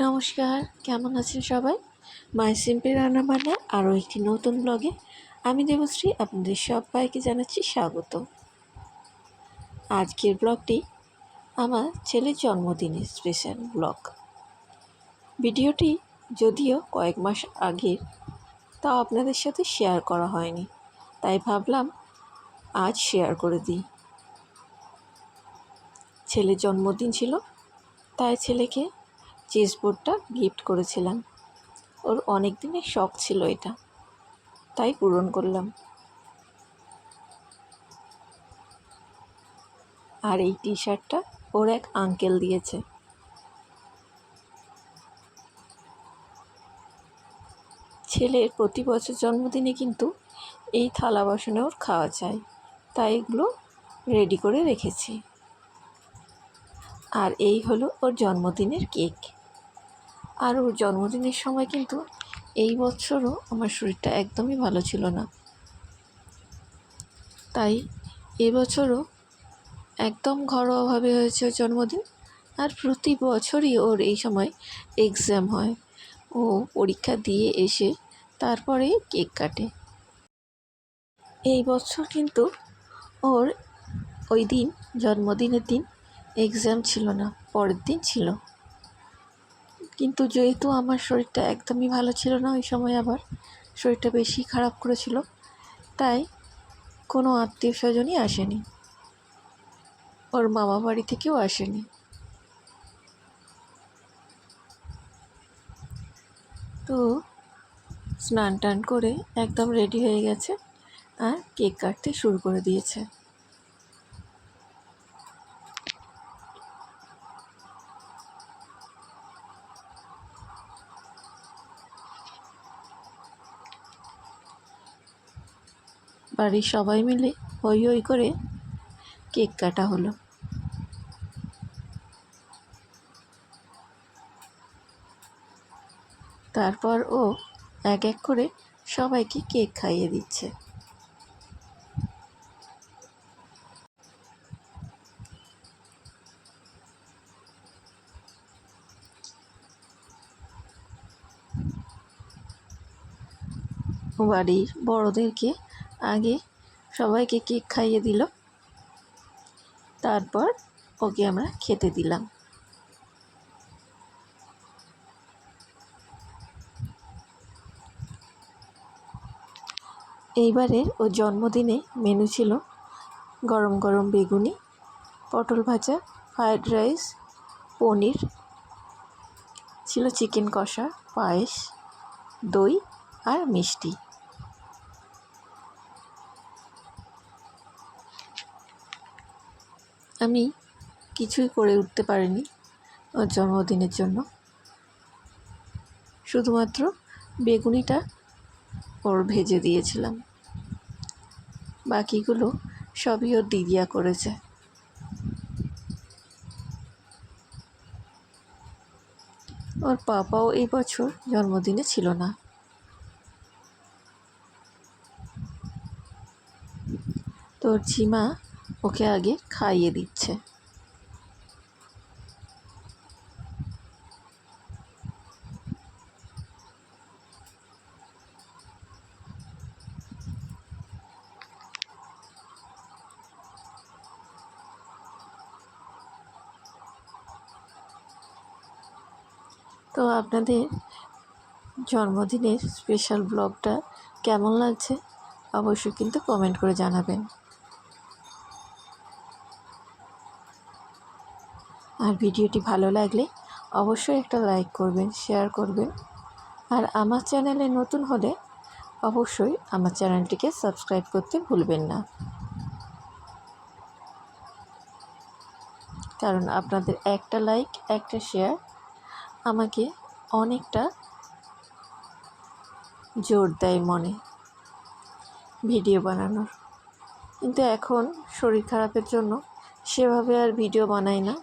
নমস্কার, কেমন আছেন সবাই? মাই সিম্পল রান্না বান্না আরও একটি নতুন ব্লগে আমি দেবশ্রী, আপনাদের সবাইকে জানাচ্ছি স্বাগত। আজকের ব্লগটি আমার ছেলের জন্মদিনের স্পেশাল ব্লগ। ভিডিওটি যদিও কয়েক মাস আগের, তাও আপনাদের সাথে শেয়ার করা হয়নি, তাই ভাবলাম আজ শেয়ার করে দিই। ছেলের জন্মদিন ছিল, তাই ছেলেকে চেস বোর্ডটা গিফট করেছিলাম। ওর অনেক দিনের শখ ছিল এটা। তাই পূরণ করলাম। আর এই টি শার্টটা ওর এক আঙ্কেল দিয়েছে। ছেলের প্রতি বছর জন্মদিনে কিন্তু এই থালা বাসনে ওর খাওয়া চাই তাই এগুলো রেডি করে রেখেছি। আর এই হলো ওর জন্মদিনের কেক। আর ওর জন্মদিনের সময় কিন্তু এই বছরও আমার শরীরটা একদমই ভালো ছিল না। তাই এবছরও একদম ঘরোয়াভাবে হয়েছে ওর জন্মদিন আর প্রতি বছরই ওর এই সময় এক্সাম হয়। ও পরীক্ষা দিয়ে এসে তারপরে কেক কাটে। এই বছর কিন্তু ওর ওই দিন জন্মদিনের দিন এক্সাম ছিল না, পরের দিন ছিল। কিন্তু যেহেতু আমার শরীরটা একদমই ভালো ছিল না, ওই সময় আবার শরীরটা বেশি খারাপ করেছিল, তাই কোনো আত্মীয় স্বজনই আসেনি। ওর মামা বাড়ি থেকেও আসেনি। তো স্নান টান করে একদম রেডি হয়ে গেছে আর কেক কাটতে শুরু করে দিয়েছে। বাড়ির সবাই মিলে হই হই করে কেক কাটা হলো। তারপর ও এক এক করে সবাইকে কেক খাইয়ে দিচ্ছে। বাড়ির বড়োদেরকে আগে সবাইকে কেক খাইয়ে দিল। তারপর ওকে আমরা খেতে দিলাম। এইবারের ও জন্মদিনে মেনু ছিল গরম গরম বেগুনি, পটল ভাজা, ফ্রায়েড রাইস, পনির, ছিল চিকেন কষা, পায়েস, দই আর মিষ্টি। আমি কিছুই করে উঠতে পারিনি ওর জন্মদিনের জন্য। শুধুমাত্র বেগুনিটা ওর ভেজে দিয়েছিলাম। বাকিগুলো সবই ওর দিদিয়া করেছে। ওর পাপাও এই বছর জন্মদিনে ছিল না। তোর ঝিমা ওকে আগে খাইয়ে দিচ্ছে। তো আপনাদের জন্মদিনের স্পেশাল ব্লগটা কেমন লাগছে? অবশ্যই কিন্তু কমেন্ট করে জানাবেন। আর ভিডিওটি ভালো লাগলে অবশ্যই একটা লাইক করবেন, শেয়ার করবেন। আর আমার চ্যানেলে নতুন হলে অবশ্যই আমার চ্যানেলটিকে সাবস্ক্রাইব করতে ভুলবেন না। কারণ আপনাদের একটা লাইক, একটা শেয়ার আমাকে অনেকটা জোর দেয় মনে ভিডিও বানানোর। কিন্তু এখন শরীর খারাপের জন্য সেভাবে আর ভিডিও বানাই না।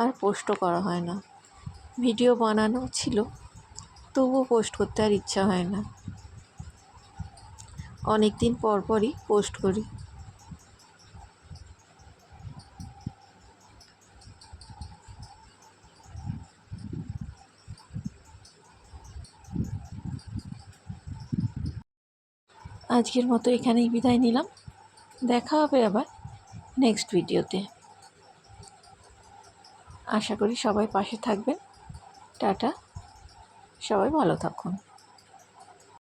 আর পোস্টও করা হয় না। ভিডিও বানানো ছিল, তবুও পোস্ট করতে আর ইচ্ছা হয় না। অনেক দিন পর পরই পোস্ট করি। আজকের মতো এখানেই বিদায় নিলাম। দেখা হবে আবার নেক্সট ভিডিওতে আশা করি সবাই পাশে থাকবেন। টাটা। সবাই ভালো থাকুন।